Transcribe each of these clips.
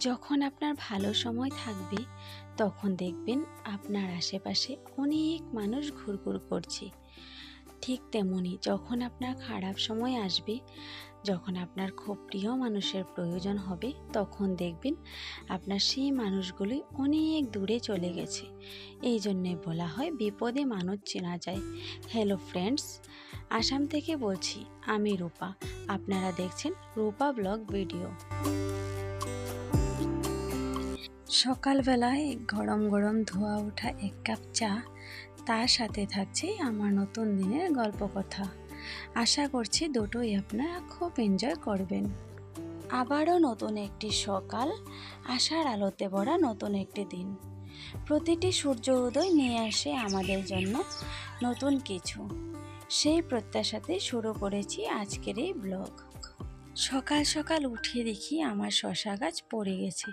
যখন আপনার ভালো সময় থাকবে, তখন দেখবেন আপনার আশেপাশে অনেক মানুষ ঘুরঘুর করছে। ঠিক তেমনি যখন আপনার খারাপ সময় আসবে, যখন আপনার খুব প্রিয় মানুষের প্রয়োজন হবে, তখন দেখবেন আপনার সেই মানুষগুলি অনেক দূরে চলে গেছে। এই জন্যে বলা হয় বিপদে মানুষ চেনা যায়। হ্যালো ফ্রেন্ডস আসাম থেকে বলছি, আমি রূপা। আপনারা দেখছেন রূপা ব্লগ ভিডিও। সকালবেলায় গরম গরম ধোয়া ওঠা এক কাপ চা, তার সাথে থাকছে আমার নতুন দিনের গল্প কথা। আশা করছি দুটোই আপনারা খুব এনজয় করবেন। আবারও নতুন একটি সকাল, আশার আলোতে ভরা নতুন একটি দিন। প্রতিটি সূর্য উদয় নিয়ে আসে আমাদের জন্য নতুন কিছু। সেই প্রত্যাশাতে শুরু করেছি আজকের এই ব্লগ সকাল সকাল উঠে দেখি আমার শশা গাছ পড়ে গেছে।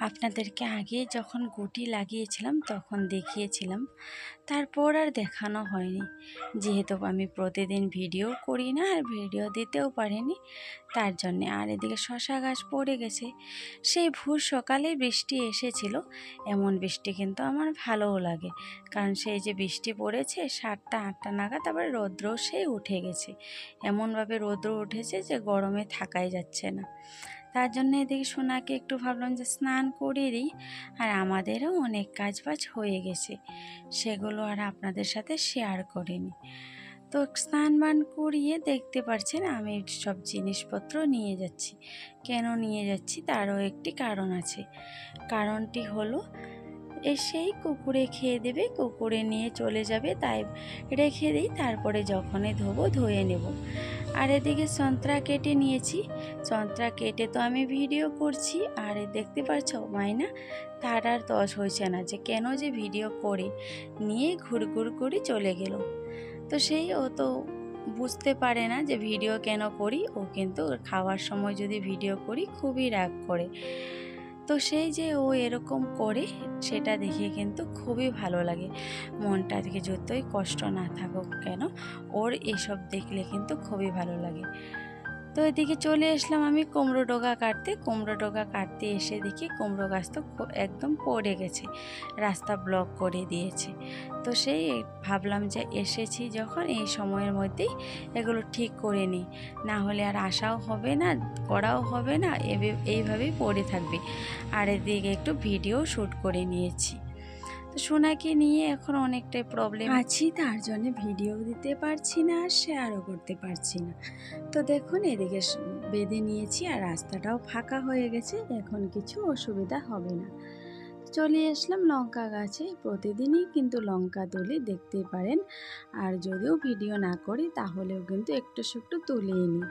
আপনাদেরকে আগে যখন গুটি লাগিয়েছিলাম তখন দেখিয়েছিলাম। তারপর আর দেখানো হয়নি। যেহেতু আমি প্রতিদিন ভিডিও করি না আর ভিডিও দিতেও পারিনি, তার জন্যে আর এদিকে শশা গাছ পড়ে গেছে। সেই ভোর সকালে বৃষ্টি এসেছিল। এমন বৃষ্টি কিন্তু আমার ভালোও লাগে। কারণ সেই যে বৃষ্টি পড়েছে, সাতটা, আটটা নাগাদ আবার রৌদ্র সেই উঠে গেছে। এমনভাবে রৌদ্র উঠেছে যে গরমে থাকাই যাচ্ছে না। তার জন্য এদিকে সোনাকে একটু ভাবলাম যে স্নান করিয়ে দিই। আর আমাদেরও অনেক কাজ বাজ হয়ে গেছে। সেগুলো আর আপনাদের সাথে শেয়ার করিনি। তো স্নান বান করিয়ে দেখতে পারছেন আমি সব জিনিসপত্র নিয়ে যাচ্ছি। কেন নিয়ে যাচ্ছি? তারও একটি কারণ আছে। কারণটি হলো এসেই কুকুরে খেয়ে দেবে, কুকুরে নিয়ে চলে যাবে, তাই রেখে দিই, তারপরে যখনই ধোবো, ধুয়ে নেব। আর এদিকে সন্ত্রা কেটে নিয়েছি। সন্ত্রা কেটে তো আমি ভিডিও করছি, আর দেখতে পাচ্ছ মাইনা? তার আর দশ হয়েছে না যে কেন যে ভিডিও করে, নিয়ে ঘুরঘুর করে চলে গেল। তো সেই ও তো বুঝতে পারে না যে ভিডিও কেন করি, ও কিন্তু খাওয়ার সময় যদি ভিডিও করি, খুবই রাগ করে। তো সেই যে ও এরকম করে, সেটা দেখে কিন্তু খুবই ভালো লাগে। মনটা আজকে যতই কষ্ট না থাকুক কেন, ওর এসব দেখলে কিন্তু খুবই ভালো লাগে। তো এদিকে চলে আসলাম আমি কুমড়ো ডোগা কাটতে। কুমড়ো ডোগা কাটতে এসে দেখি কুমড়ো গাছ তো একদম পড়ে গেছে, রাস্তা ব্লক করে দিয়েছে। তো সেই ভাবলাম যে এসেছি যখন এই সময়ের মধ্যেই এগুলো ঠিক করে নিই। না হলে আর আসাও হবে না, করাও হবে না এইভাবেই পড়ে থাকবে। আর এদিকে একটু ভিডিও শ্যুট করে নিয়েছি। তো সোনাকে নিয়ে এখন অনেকটাই প্রবলেম আছি, তার জন্য ভিডিও দিতে পারছি না আর শেয়ারও করতে পারছি না। তো দেখুন, এদিকে বেঁধে নিয়েছি আর রাস্তাটাও ফাঁকা হয়ে গেছে, এখন কিছু অসুবিধা হবে না। চলে আসলাম লঙ্কা গাছে। প্রতিদিনই কিন্তু লঙ্কা তুলি দেখতে পারেন। আর যদিও ভিডিও না করি, তাহলেও কিন্তু একটু একটু তুলিয়ে নিই।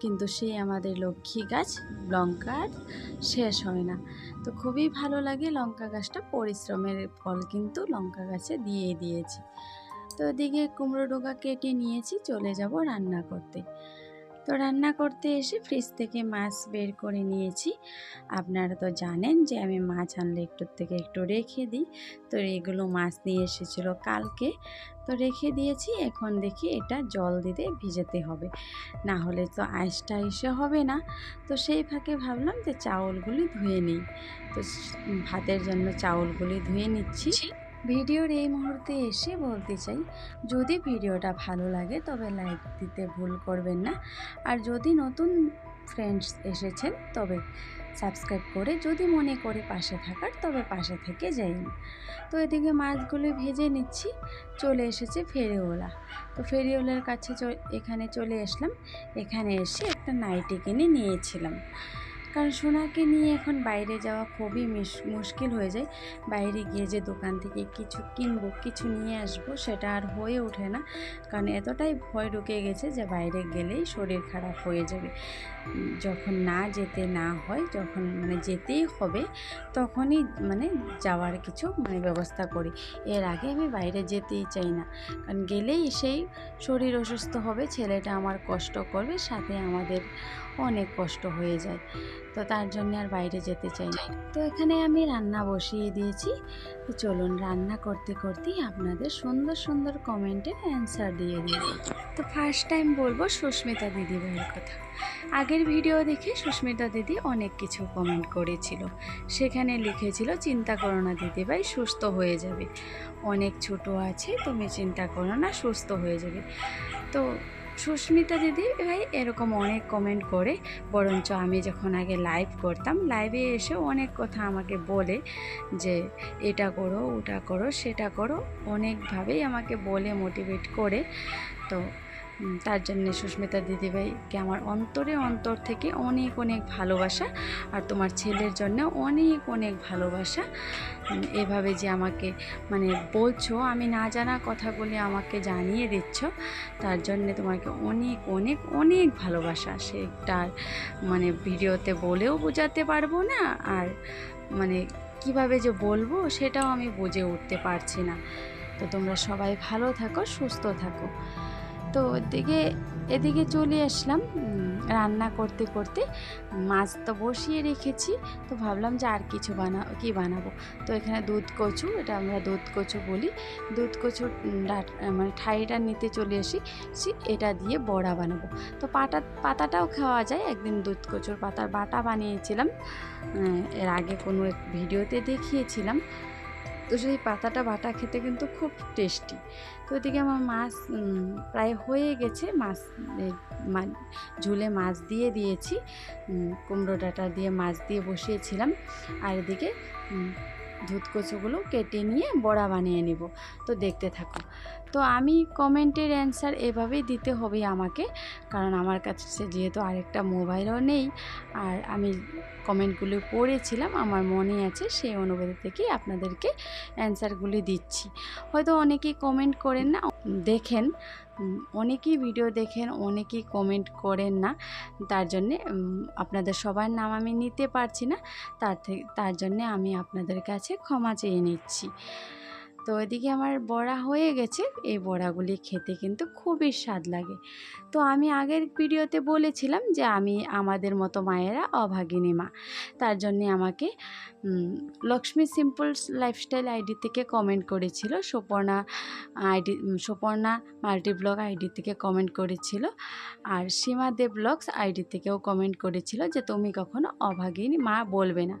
কিন্তু সেই আমাদের লক্ষ্মী গাছ লঙ্কার শেষ হয় না। তো খুবই ভালো লাগে লঙ্কা গাছটা, পরিশ্রমের ফল কিন্তু লঙ্কা গাছে দিয়ে দিয়েছি। তো এদিকে কুমড়ো ডোকা কেটে নিয়েছি, চলে যাব রান্না করতে। তো রান্না করতে এসে ফ্রিজ থেকে মাছ বের করে নিয়েছি। আপনারা তো জানেন যে আমি মাছ আনলে একটু থেকে একটু রেখে দিই। তো এগুলো মাছ নিয়ে এসেছিল কালকে। তো রেখে দিয়েছি, এখন দেখি এটা জল দিতে ভিজাতে হবে। না হলে তো আইসটা এসে হবে না। তো সেই ফাঁকে ভাবলাম যে চাউলগুলি ধুয়ে নিই। তো ভাতের জন্য চাউলগুলি ধুয়ে নিচ্ছি। ভিডিওর এই মুহূর্তে এসে বলতে চাই, যদি ভিডিওটা ভালো লাগে তবে লাইক দিতে ভুল করবেন না। আর যদি নতুন ফ্রেন্ডস এসেছেন তবে সাবস্ক্রাইব করে যদি মনে করে পাশে থাকার তবে পাশে থেকে যাই তো এদিকে মাছগুলো ভেজে নিচ্ছি, চলে এসেছে ফেরিওলা। তো ফেরিওলার কাছে এখানে চলে আসলাম। এখানে এসে একটা নাইটি কিনে নিয়েছিলাম। কারণ সোনাকে নিয়ে এখন বাইরে যাওয়া খুবই মুশকিল হয়ে যায়। বাইরে গিয়ে যে দোকান থেকে কিছু কিনবো, কিছু নিয়ে আসব, সেটা আর হয়ে ওঠে না। কারণ এতটাই ভয় ঢুকে গেছে যে বাইরে গেলেই শরীর খারাপ হয়ে যাবে। যখন না যেতে না হয়, যখন মানে যেতেই হবে, তখনই মানে যাওয়ার কিছু মানে ব্যবস্থা করি। এর আগে আমি বাইরে যেতেই চাই না। কারণ গেলেই সেই শরীর অসুস্থ হবে, ছেলেটা আমার কষ্ট করবে, সাথে আমাদের অনেক কষ্ট হয়ে যায়। তো তার জন্য আর বাইরে যেতে চাই না। তো এখানে আমি রান্না বসিয়ে দিয়েছি। তো চলুন রান্না করতে করতেই আপনাদের সুন্দর সুন্দর কমেন্টের অ্যান্সার দিয়ে দিই। তো ফার্স্ট টাইম বলব সুস্মিতা দিদিভাইয়ের কথা। আগের ভিডিও দেখে সুস্মিতা দিদি অনেক কিছু কমেন্ট করেছিল। সেখানে লিখেছিল, চিন্তা করো না দিদিভাই, সুস্থ হয়ে যাবে। অনেক ছোট আছে, তুমি চিন্তা করো না, সুস্থ হয়ে যাবে। তো সুস্মিতা দিদি ভাই এরকম অনেক কমেন্ট করে, বরঞ্চ আমি যখন আগে লাইভ করতাম লাইভে এসে অনেক কথা আমাকে বলে যে, এটা করো, ওটা করো, সেটা করো। অনেকভাবেই আমাকে বলে মোটিভেট করে। তো তার জন্য সুস্মিতা দিদিভাইকে আমার অন্তরে অন্তর থেকে অনেক অনেক ভালোবাসা আর তোমার ছেলের জন্য অনেক অনেক ভালোবাসা। এভাবে যে আমাকে মানে বলছো, আমি না জানা কথাগুলি আমাকে জানিয়ে দিচ্ছ, তার জন্য তোমাকে অনেক অনেক অনেক ভালোবাসা। সেটার মানে ভিডিওতে বলেও বোঝাতে পারব না আর মানে কীভাবে যে বলব সেটাও আমি বুঝে উঠতে পারছি না। তো তোমরা সবাই ভালো থাকো, সুস্থ থাকো। তো এদিকে এদিকে চলে আসলাম রান্না করতে করতে। মাছ তো বসিয়ে রেখেছি, তো ভাবলাম যে আর কিছু বানা, কি বানাবো? তো এখানে দুধ কচু, এটা আমরা দুধ কচু বলি। দুধ ডাট- মানে ঠাইটা নিতে চলে আসি এটা দিয়ে বড়া বানাবো। তো পাটা, পাতাটাও খাওয়া যায়, একদিন দুধ কচুর পাতার বাটা বানিয়েছিলাম। এর আগে কোনো এক ভিডিওতে দেখিয়েছিলাম। তো সেই পাতাটা বাটা খেতে কিন্তু খুব টেস্টি। তো ওদিকে আমার মাছ প্রায় হয়ে গেছে। মাছ ঝুলে মাছ দিয়ে দিয়েছি। কুমড়ো ডাটা দিয়ে মাছ দিয়ে বসিয়েছিলাম। আর এদিকে উম, কেটে নিয়ে বড়া বানিয়ে নেব। তো দেখতে থাকো। তো আমি কমেন্টের অ্যান্সার এভাবেই দিতে হবে আমাকে কারণ আমার কাছে যেহেতু আরেকটা মোবাইলও নেই আর আমি কমেন্টগুলো পড়েছিলাম আমার মনে আছে সেই অনুবাদ থেকেই আপনাদেরকে অ্যান্সারগুলি দিচ্ছি। হয়তো অনেকেই কমেন্ট করেন না দেখেন অনেকেই ভিডিও দেখেন, অনেকেই কমেন্ট করেন না। তার জন্যে আপনাদের সবার নাম আমি নিতে পারছি না। তার থেকে তার জন্যে আমি আপনাদের কাছে ক্ষমা চেয়ে নিচ্ছি। তো এদিকে আমার বড়া হয়ে গেছে। এই বড়াগুলি খেতে কিন্তু খুবই স্বাদ লাগে। তো আমি আগের ভিডিওতে বলেছিলাম যে আমি আমাদের মতো মায়েরা অভাগিনী মা। তার জন্যে আমাকে লক্ষ্মী সিম্পল লাইফস্টাইল আইডি থেকে কমেন্ট করেছিল। Suparna ID, Suparna multi blog ID থেকে কমেন্ট করেছিল। আর সীমা দেব ব্লগস আইডি থেকেও কমেন্ট করেছিল যে, তুমি কখনো অভাগিনী মা বলবে না।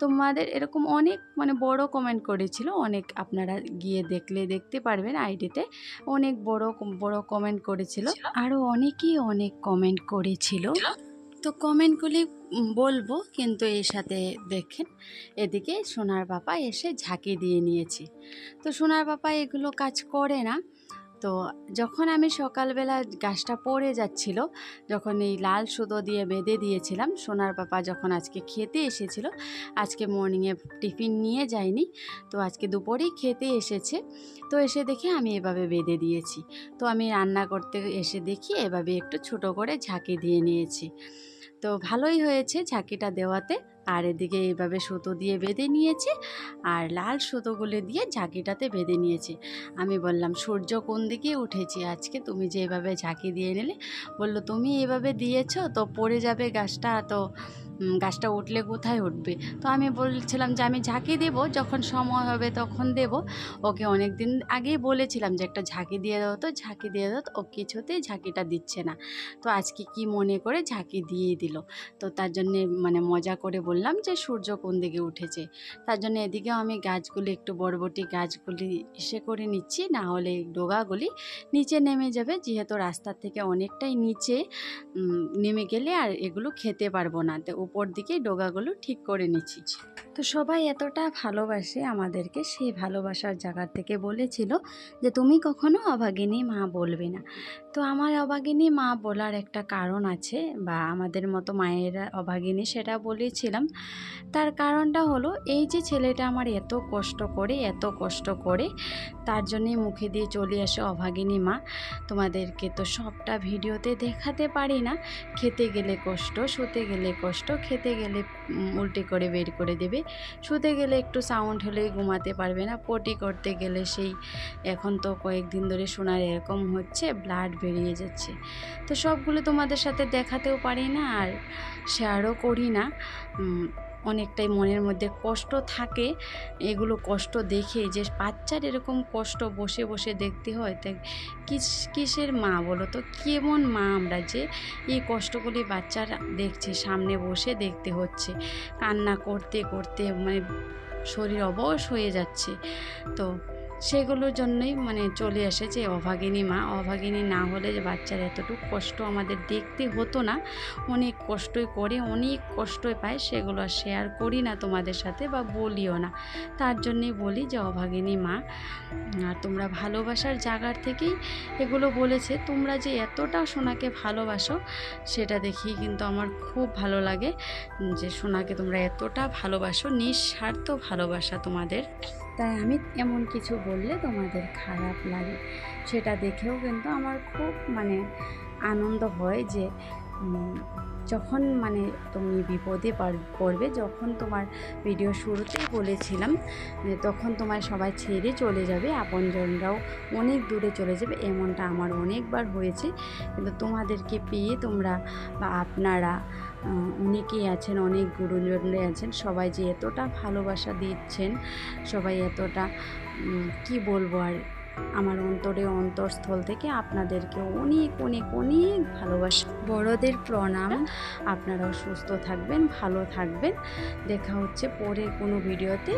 তোমাদের এরকম অনেক মানে বড় কমেন্ট করেছিল। অনেক আপনারা গিয়ে দেখলে দেখতে পারবেন আইডিতে অনেক বড় বড় কমেন্ট করেছিল। আরও অনেকেই অনেক কমেন্ট করেছিল। তো কমেন্টগুলি বলব কিন্তু এর সাথে দেখেন এদিকে সোনার বাপা এসে ঝাঁকি দিয়ে নিয়েছি। তো সোনার বাপা এগুলো কাজ করে না। তো যখন আমি সকালবেলা গাছটা পড়ে যাচ্ছিল, যখন এই লাল সুতো দিয়ে বেঁধে দিয়েছিলাম, সোনার পাপা যখন আজকে খেতে এসেছিল, আজকে মর্নিংয়ে টিফিন নিয়ে যায়নি, তো আজকে দুপুরেই খেতে এসেছে। তো এসে দেখে আমি এভাবে বেঁধে দিয়েছি। তো আমি রান্না করতে এসে দেখি এভাবে একটু ছোট করে ঝাঁকি দিয়ে নিয়েছি। তো ভালোই হয়েছে ঝাঁকিটা দেওয়াতে। আর এদিকে এইভাবে সুতো দিয়ে বেঁধে নিয়েছে আর লাল সুতোগুলো দিয়ে ঝাঁকিটাতে বেঁধে নিয়েছে। আমি বললাম, সূর্য কোন দিকে উঠেছে আজকে? তুমি যে এভাবে ঝাঁকি দিয়ে নিলে। বলল, তুমি এভাবে দিয়েছ তো পড়ে যাবে গাছটা তো। গাছটা উঠলে কোথায় উঠবে? তো আমি বলছিলাম যে, আমি ঝাঁকি দেব, যখন সময় হবে তখন দেব। ওকে অনেক দিন আগেই বলেছিলাম যে, একটা ঝাঁকি দিয়ে দাও তো, ঝাঁকি দিয়ে দাও ও কিছুতেই ঝাঁকিটা দিচ্ছে না। তো আজকে কি মনে করে ঝাঁকি দিয়ে দিল। তো তার জন্যে মানে মজা করে বললাম যে, সূর্য কোন দিকে উঠেছে? তার জন্য এদিকেও আমি গাছগুলি, একটু বড়বটি গাছগুলি ইসে করে নিচ্ছি, না হলে ডোগাগুলি নিচে নেমে যাবে। যেহেতু রাস্তার থেকে অনেকটাই নিচে নেমে গেলে আর এগুলো খেতে পারব না। তো উপর দিকে ডোগাগুলো ঠিক করে নিচ্ছি। তো সবাই এতটা ভালোবাসে আমাদেরকে, সেই ভালোবাসার জায়গা থেকে বলেছিল যে, তুমি কখনো অভাগিনী মা বলবে না। তো আমার অভাগিনী মা বলার একটা কারণ আছে বা আমাদের মতো মায়েরা অভাগিনী সেটা বলেছিলাম। তার কারণটা হলো, এই যে ছেলেটা আমার এত কষ্ট করে, এত কষ্ট করে, তার জন্যে মুখে দিয়ে চলে আসে অভাগিনী মা। তোমাদেরকে তো সবটা ভিডিওতে দেখাতে পারি না। খেতে গেলে কষ্ট, শুতে গেলে কষ্ট খেতে গেলে উল্টি করে বের করে দেবে। শুতে গেলে একটু সাউন্ড হলেই ঘুমাতে পারবে না। পটি করতে গেলে সেই এখন তো কয়েকদিন ধরে শোনার এরকম হচ্ছে ব্লাড বেরিয়ে যাচ্ছে। তো সবগুলো তোমাদের সাথে দেখাতেও পারি না আর শেয়ারও করি না। অনেকটাই মনের মধ্যে কষ্ট থাকে। এগুলো কষ্ট দেখে যে বাচ্চার এরকম কষ্ট বসে বসে দেখতে হয় তাই কিস, কিসের মা বলো তো? কেমন মা আমরা যে এই কষ্টগুলি বাচ্চারা দেখছে, সামনে বসে দেখতে হচ্ছে। কান্না করতে করতে মানে শরীর অবশ হয়ে যাচ্ছে। তো সেগুলোর জন্যই মানে চলে এসেছে অভাগিনী মা। অভাগিনী না হলে যে বাচ্চার এতটুকু কষ্ট আমাদের দেখতে হতো না। অনেক কষ্টই করে, অনেক কষ্টই পায়, সেগুলো আর শেয়ার করি না তোমাদের সাথে বা বলিও না। তার জন্যেই বলি যে অভাগিনী মা আর তোমরা ভালোবাসার জায়গার থেকেই এগুলো বলেছে। তোমরা যে এতটা সোনাকে ভালোবাসো, সেটা দেখেই কিন্তু আমার খুব ভালো লাগে যে সোনাকে তোমরা এতটা ভালোবাসো, নিঃস্বার্থ ভালোবাসা তোমাদের। তাই আমি এমন কিছু বললে তোমাদের খারাপ লাগে। সেটা দেখেও কিন্তু আমার খুব মানে আনন্দ হয় যে যখন মানে তুমি বিপদে পড়বে, যখন তোমার ভিডিও শুরুতেই বলেছিলাম তখন তোমার সবাই ছেড়ে চলে যাবে, আপনজনরাও অনেক দূরে চলে যাবে, এমনটা আমার অনেকবার হয়েছে। কিন্তু তোমাদেরকে পেয়ে তোমরা বা আপনারা অনেকেই আছেন, অনেক গুরুজনরা আছেন। সবাই যে এতটা ভালোবাসা দিচ্ছেন, সবাই এতটা কি বলব আর, আমার অন্তরে অন্তরস্থল থেকে আপনাদেরকে অনেক অনেক অনেক ভালোবাসা। বড়দের প্রণাম। আপনারাও সুস্থ থাকবেন, ভালো থাকবেন। দেখা হচ্ছে পরের কোনো ভিডিওতে।